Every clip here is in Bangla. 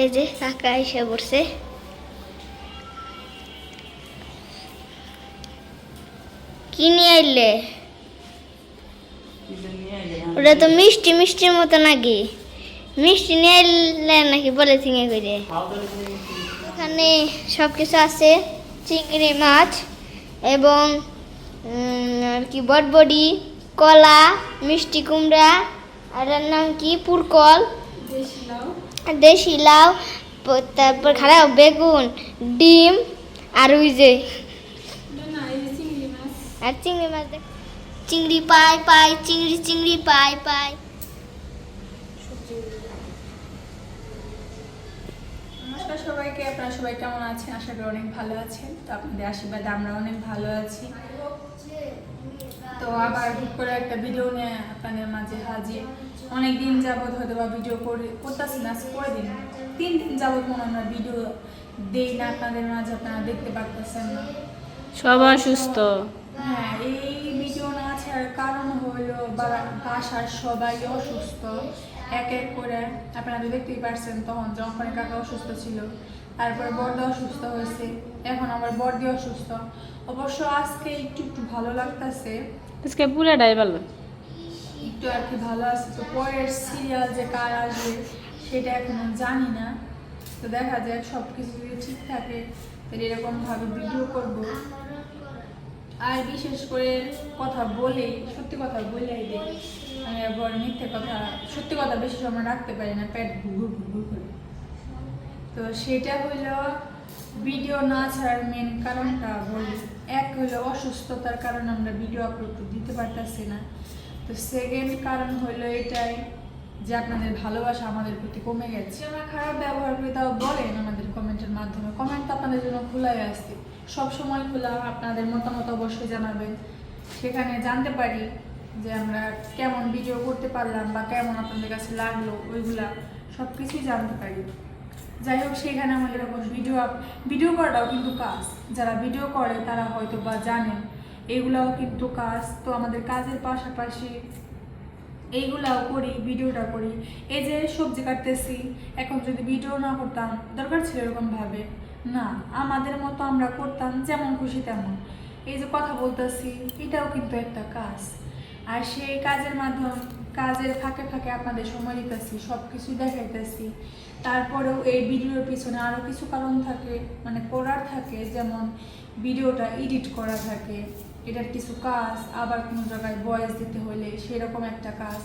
এই যে, কাকা এসে পড়ছে। কি নিয়ে আইলে? ওটা তো মিষ্টি, মিষ্টির মতো নাকি? মিষ্টি নিয়ে আইলে নাকি বলে থিঙে করে এখানে সব কিছু আছে, চিংড়ি মাছ এবং আর কি, বটবডি, কলা, মিষ্টি কুমড়া, আর নাম কি? পুরকল। দেশি লাউ তারপর খারাপ বেগুন, ডিম আর ওই যে আর চিংড়ি মাছ দেখ। চিংড়ি পাই পাই, চিংড়ি চিংড়ি পাই পাই। নমস্কার সবাইকে, আপনারা সবাই কেমন আছেন? আশা করি অনেক ভালো আছেন। তো আপনাদের আশীর্বাদে আমরা অনেক ভালো আছি। তো আবার হুট করে একটা ভিডিও নিয়ে আপনাদের মাঝে হাজির। অনেক দিন যাবত হয়তো বা ভিডিও করে করতেছি না করে দিন। তিন দিন যাবত মনে আমরা ভিডিও দেই না আপনাদের মাঝে আপনারা দেখতে পারতেছেন না। সব অসুস্থ। হ্যাঁ এই ভিডিও না ছাড়ার কারণ হলো বাসার সবাই অসুস্থ। এক এক করে আপনারা দেখতেই পারছেন তখন জম্পানি কাকা অসুস্থ ছিল তারপর বর্দা অসুস্থ হয়েছে। এখন আমার বর্দি অসুস্থ। অবশ্য আজকে একটু একটু ভালো লাগতেছে। আজকে পুরাটাই ভালো? একটু আর কি ভালো আছে। তো পরের সিরিয়াল যে কার আসবে সেটা এখনও জানি না। তো দেখা যাক সব কিছু যদি ঠিক থাকে তাহলে এরকমভাবে ভিডিও করব। আর বিশেষ করে কথা বলেই সত্যি কথা বলেই দিই। আমি আবার মিথ্যে কথা সত্যি কথা বেশি সময় রাখতে পারি না। পেট ঘুর ঘুর করে। তো সেটা হলো ভিডিও না ছাড়ার মেন কারণটা বলি। এক হলো অসুস্থতার কারণে আমরা ভিডিও আপলোড দিতে পারতেছি না। তো সেকেন্ড কারণ হলো এটাই যে আপনাদের ভালোবাসা আমাদের প্রতি কমে গেছে। আমরা খারাপ ব্যবহার করি তাও বলেন আমাদের কমেন্টের মাধ্যমে। কমেন্ট আপনাদের জন্য খোলাই আসছে সব সময় খোলা আপনাদের মতামত অবশ্যই জানাবেন। সেখানে জানতে পারি যে আমরা কেমন ভিডিও করতে পারলাম বা কেমন আপনাদের কাছে লাগল, ওইগুলা সব কিছুই জানতে পারি। যাই হোক সেখানে আমাদের এখন ভিডিও ভিডিও করাটাও কিন্তু কাজ যারা ভিডিও করে, তারা হয়তো বা জানেন, এগুলাও কিন্তু কাজ তো আমাদের কাজের পাশাপাশি এইগুলাও করি ভিডিওটা করি। এই যে সবজি কাটতেছি, এখন যদি ভিডিও না করতাম, দরকার ছিল এরকমভাবে না, আমাদের মতো আমরা করতাম, যেমন খুশি তেমন। এই যে কথা বলতেছি, এটাও কিন্তু একটা কাজ আর সেই কাজের মাধ্যম, কাজের ফাঁকে ফাঁকে আপনাদের সময় দিতেছি সব কিছু দেখাইতেছি। তারপরেও এই ভিডিওর পিছনে আরও কিছু কারণ থাকে মানে করার থাকে, যেমন ভিডিওটা এডিট করা থাকে, এটার কিছু কাজ, আবার কোনো জায়গায় ভয়েস দিতে হলে সেরকম একটা কাজ।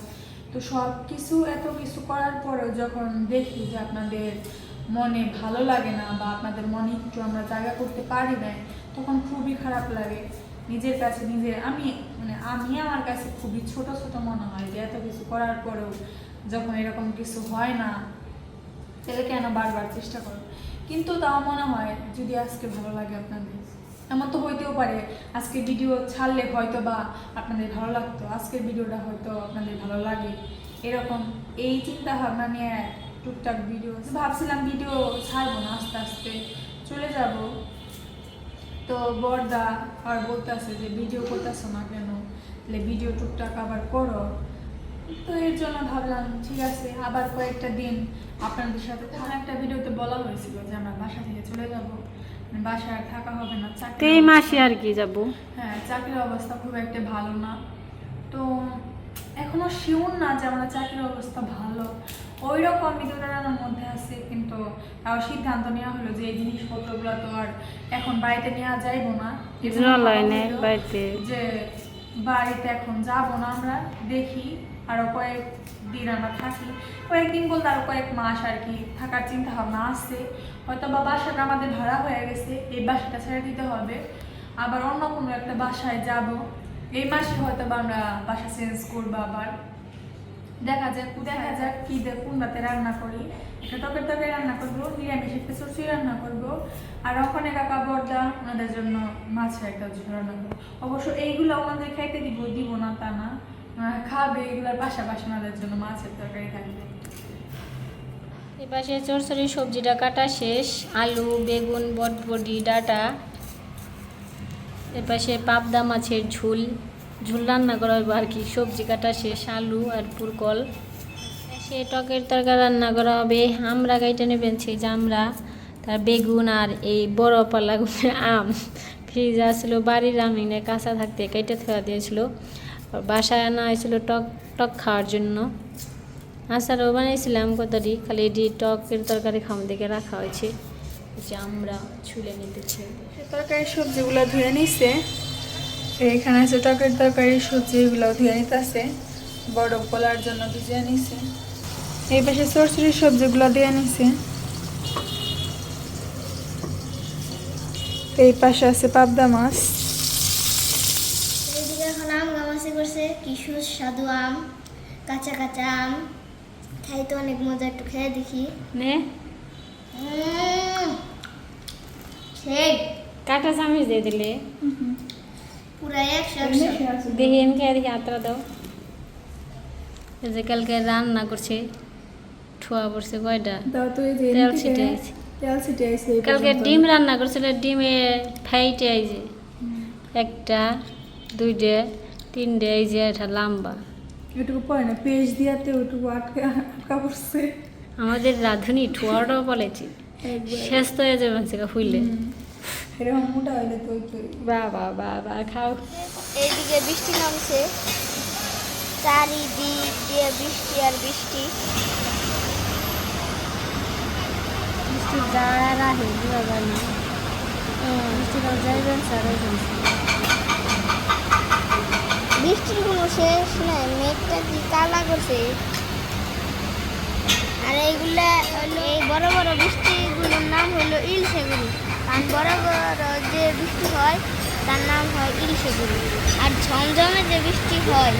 তো সব কিছু এত কিছু করার পরেও যখন দেখি যে আপনাদের মনে ভালো লাগে না বা আপনাদের মনে একটু আমরা জায়গা করতে পারি না তখন খুবই খারাপ লাগে। নিজের কাছে নিজের আমি মানে আমি আমার কাছে খুবই ছোট ছোট মনে হয় যে এত কিছু করার পরেও যখন এরকম কিছু হয় না, তাহলে কেন বারবার চেষ্টা করো? কিন্তু তাও মনে হয় যদি আজকে ভালো লাগে আপনাদের, এমন তো হইতেও পারে, আজকে ভিডিও ছাড়লে হয়তো বা আপনাদের ভালো লাগতো, আজকের ভিডিওটা হয়তো আপনাদের ভালো লাগে, এরকম এই চিন্তা ভাবনা নিয়ে টুকটাক ভিডিও ভাবছিলাম ভিডিও ছাড়বো না, আস্তে আস্তে চলে যাব। তো বর্দা আর বলতেছে যে ভিডিও করতেছো না কেন? তাহলে ভিডিও টুকটাক আবার করো। তো এর জন্য ভাবলাম ঠিক আছে আবার কয়েকটা দিন আপনাদের সাথে থাকা একটা ভিডিওতে বলা হয়েছিল যে আমরা বাসা থেকে চলে যাব। মানে বাসায় আর থাকা হবে না চাকরি এই মাসে আর কি যাব? হ্যাঁ চাকরির অবস্থা খুব একটা ভালো না। তো এখনও শিওর না যে আমার চাকরির অবস্থা ভালো। ওই রকম বিদ্যুতার মধ্যে আছে কিন্তু তাও সিদ্ধান্ত নেওয়া হলো যে এই জিনিসপত্রগুলো তো আর এখন বাড়িতে নেওয়া যাইবো না। যে বাড়িতে এখন যাব না আমরা দেখি। আরও কয়েক দিন আমরা থাকি। কয়েকদিন বলতে আরও কয়েক মাস আর কি থাকার চিন্তা ভাবনা আসছে হয়তো বা বাসাটা আমাদের ভাড়া হয়ে গেছে এই বাসাটা ছেড়ে দিতে হবে। আবার অন্য কোনো একটা বাসায় যাব। এই মাসে হয়তো বা আমরা বাসা চেঞ্জ করব আবার। দেখা যাক দেখা যাক কি দে কোন রাতে রান্না করি। একটা টকের তরকারি রান্না করব, নিরামিষ একটা সবজি রান্না করব। আর ওখানে কাকা বর্দা, ওনাদের জন্য মাছের একটা রান্না করব। অবশ্য এইগুলো ওনাদের খাইতে দিব দিব না তা না। খাবে, এগুলোর পাশাপাশি ওনাদের জন্য মাছের তরকারি থাকবে। এপাশে চরচরি সবজিটা কাটা শেষ। আলু, বেগুন, বটবডি, ডাটা। এপাশে পাবদা মাছের ঝুল। ঝুল রান্না করা হবে আর কি। সবজি কাটা শেষ, আলু আর পুরকল। সে টকের তরকারি রান্না করা হবে। আমরা গাইটা নেবেন সেই জামরা তার বেগুন আর এই বড় পাল্লাগুলো আম। ফ্রিজ আসলো, বাড়ির আম কাঁচা থাকতে কেটে থেওয়া দিয়েছিল। বাসায় আনা হয়েছিল টক টক খাওয়ার জন্য। আচারও বানিয়েছিলাম কতটি, খালি এটি টকের তরকারি খাওয়ার দিকে রাখা হয়েছে। আমরা ছুলে নিতেছি। তরকারি সবজিগুলো ধুয়ে নিছে। এখানে আছে টকের তরকারি সবজিগুলো ধুয়ে নিতেছে। বড় পোলার জন্য ভিজিয়ে নিছে। এই পাশে সরসরির সবজিগুলো দিয়ে নিছে। এই পাশে আছে পাবদা মাছ। এদিকে এখন আম গামাসি করছে কি সুস্বাদু আম কাঁচা কাঁচা আম। খাইতে অনেক মজা একটু খেয়ে দেখি। নে। সেই। কাটা চামিচ দিয়ে দিলে। পুরা একশো একশো দেখি এনকে দেখি আত্রা দাও। এই যে কালকে রান্না করছে ঠুয়া পড়ছে কয়টা? তেল এদিকে। ছিটে আইছে। কালকে। ডিম রান্না করছিল ডিমে ফাইটে আইছে একটা দুইটা তিনটে এই যে এটা লম্বা। এটুকু পরে না পেস্ট দিয়াতে ওটুকু আটকা আটকা পড়ছে। আমাদের রাঁধুনি ঠুয়াটাও বলেছি শেষ তো হয়ে যাবে সেটা ফুললে। এরকম মোটা হইলে তো ওই তো বা বা বা বা খাও। এইদিকে বৃষ্টি নামছে। চারিদিক দিয়ে বৃষ্টি আর বৃষ্টি। না। যাইবেন সারাই বৃষ্টির কোনো শেষ নাই মেঘটা কি কালা করছে? আর এইগুলা এই বড় বড় বৃষ্টিগুলোর নাম হলো ইল ইলশেগুড়ি কারণ বড় বড় যে বৃষ্টি হয়, তার নাম হয় ইল ইলশেগুড়ি আর ঝমঝমে যে বৃষ্টি হয়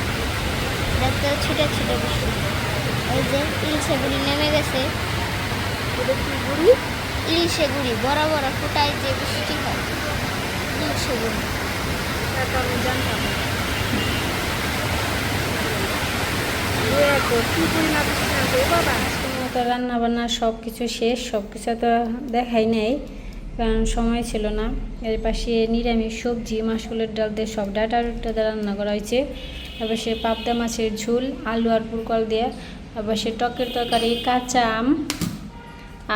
দেখতে ছিটে ছিটে বৃষ্টি। এই যে ইল ইলশেগুড়ি নেমে গেছে। গুড়ি? ইলশেগুড়ি বড় বড় ফুটায় যে বৃষ্টি হয় এটা আমি জানতাম না। তো রান্না বান্না সব কিছু শেষ সব কিছু তো দেখাই নেই, কারণ সময় ছিল না। এর পাশে নিরামিষ সবজি মাসুলের ডাল দিয়ে সব ডাটা দিয়ে রান্না করা হয়েছে। তারপর সে পাবদা মাছের ঝোল, আলু আর পুরকল দিয়ে তারপর সে টকের তরকারি, কাঁচা আম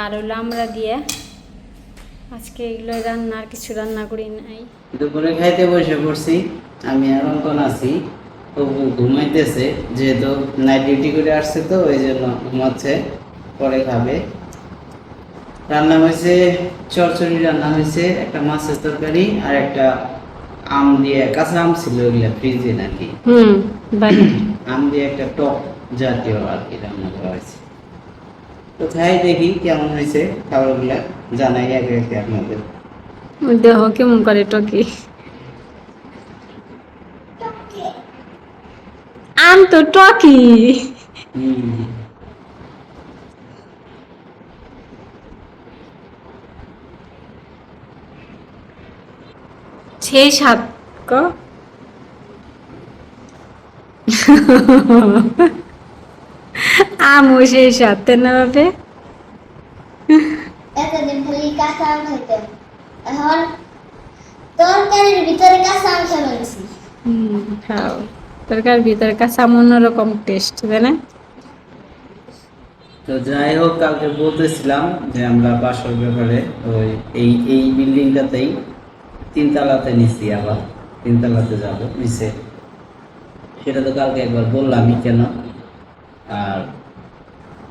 আর হলো আমরা দিয়ে। আজকে এগুলো রান্না, আর কিছু রান্না করি নাই। দুপুরে খাইতে বসে পড়ছি, আমি আর অঙ্কন আছি। ঘুমাইতেছে, যেহেতু নাইট ডিউটি করে আসছে তো, ওই জন্য ঘুমাচ্ছে। পরে খাবে। রান্না হয়েছে চরচড়ি রান্না হয়েছে একটা মাছের তরকারি আর একটা আম দিয়ে কাঁচা আম ছিল ওইগুলা ফ্রিজে নাকি। হুম আম দিয়ে একটা টক জাতীয় আর কি রান্না করা হয়েছে। তো খাই দেখি কেমন হয়েছে খাবারগুলা জানাই আগে আগে আপনাদের। দেহ কেমন করে টকি। আম তো টকি। হুম। সেই সাত ক। আমও সেই তাই না বাপে এতদিন খালি কাঁচা আম খাইতাম এখন তরকারির ভিতরে কাঁচা আম খেলাইছি হুম খাও। তরকার ভিতরে কাঁচা অন্যরকম টেস্ট তাই না? তো যাই হোক কালকে বলতেছিলাম যে আমরা বাসর ব্যাপারে ওই এই এই বিল্ডিংটাতেই তিনতলাতে নিচ্ছি আবার তিনতলাতে যাব নিচে। সেটা তো কালকে একবার বললামই কেন? আর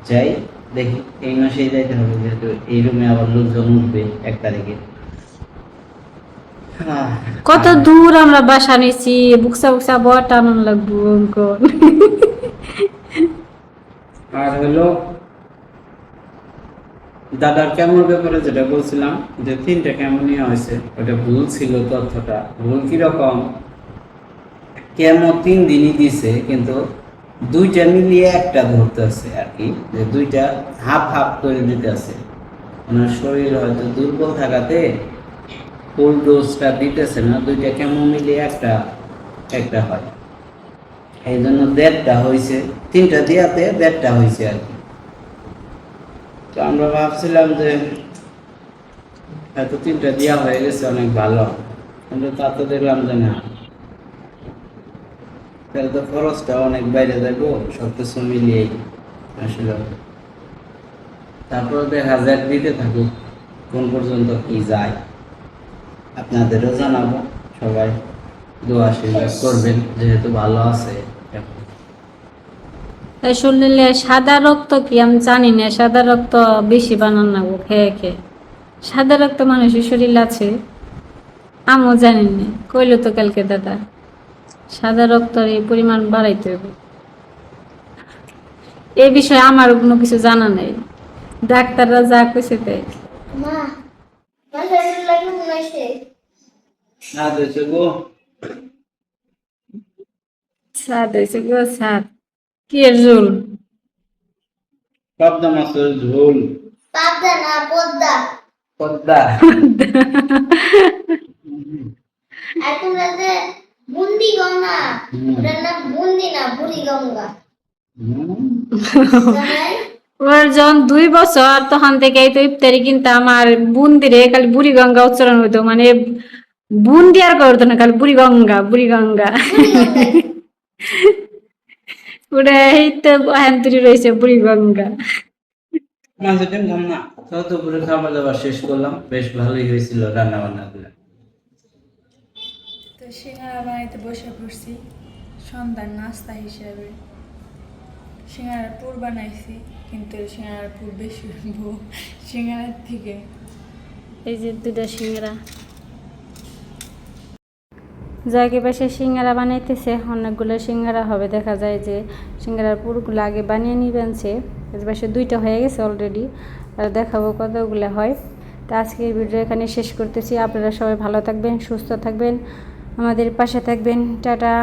যাই দেখি এই মাসেই যাইতে হবে যেহেতু এই রুমে আবার লোকজন উঠবে এক তারিখে। কত দূর আমরা বাসা নিছি বুকসা বুকসা বড় টানন লাগবো আর হলো দাদার কেমন ব্যাপারে যেটা বলছিলাম, যে তিনটা কেমন নেওয়া হয়েছে ওটা ভুল ছিল তথ্যটা। ভুল কীরকম? কেমন তিন দিনই দিছে, কিন্তু দুইটা মিলিয়ে একটা ধরতে আছে আর কি, যে দুইটা হাফ হাফ করে দিতে আছে। ওনার শরীর হয়তো দুর্বল থাকাতে ফুল ডোজটা দিতেছে না, দুইটা কেমন মিলিয়ে একটা একটা হয়। এই জন্য দেড়টা হয়েছে, তিনটা দিয়াতে দেড়টা হয়েছে আর কি। তো আমরা ভাবছিলাম যে এত তিনটা দেওয়া হয়ে গেছে, অনেক ভালো। কিন্তু তা তো দেখলাম যে না। তাহলে তো খরচটা অনেক বাইরে যাব, সব কিছু মিলিয়েই আসলে। তারপর দেখা যাক, দিতে থাকুক কোন পর্যন্ত কি যায়। আপনাদেরও জানাব, সবাই দোয়া আশীর্বাদ করবেন, যেহেতু ভালো আছে। এখন। তাই শুনলে সাদা রক্ত কি আমি জানি না সাদা রক্ত বেশি বানান না গো খেয়ে খেয়ে। সাদা রক্ত মানুষের শরীর আছে আমিও জানি না কইলো তো কালকে দাদা। সাদা রক্তর এই পরিমাণ বাড়াইতে হবে। এই বিষয়ে আমার কোনো কিছু জানা নেই। ডাক্তাররা যা কইছে তাই। সাদ হয়েছে গো। সাদ কি এর পাবদা মাছের ঝোল। পাবদা না পদ্মা। পদ্মা। আর তোমরা যে বুন্দি গঙ্গা ওটার নাম বুন্দি না বুড়ি গঙ্গা। ওর যখন দুই বছর তখন থেকে এই তো ইফতারি কিন্তু আমার বুন্দিরে খালি বুড়ি গঙ্গা উচ্চারণ হইতো মানে বুন্দি আর করতো না খালি বুড়ি গঙ্গা। বুড়ি গঙ্গা। ওটা এই তো হ্যান্তুরি রয়েছে বুড়ি গঙ্গা মাঝে খাম না। তাও তো পুরো খাবার দাবার শেষ করলাম। বেশ ভালোই হয়েছিল রান্না বান্না তো সিঙ্গারা বানাইতে বসে পড়ছি সন্ধ্যার নাস্তা হিসেবে। সিঙ্গারার পুর বানাইছি কিন্তু সিঙ্গারার পুর বেশি সিঙ্গারার থেকে। এই যে দুটা সিঙ্গারা। জায়গায় পাশে সিঙ্গারা বানাইতেছে, অনেকগুলো সিঙ্গারা হবে। দেখা যায় যে সিঙ্গারার পুরগুলো আগে বানিয়ে নিবেন সে। পাশে দুইটা হয়ে গেছে অলরেডি আর দেখাবো কতগুলো হয়। তা আজকের ভিডিও এখানে শেষ করতেছি। আপনারা সবাই ভালো থাকবেন, সুস্থ থাকবেন। আমাদের পাশে থাকবেন। টাটা।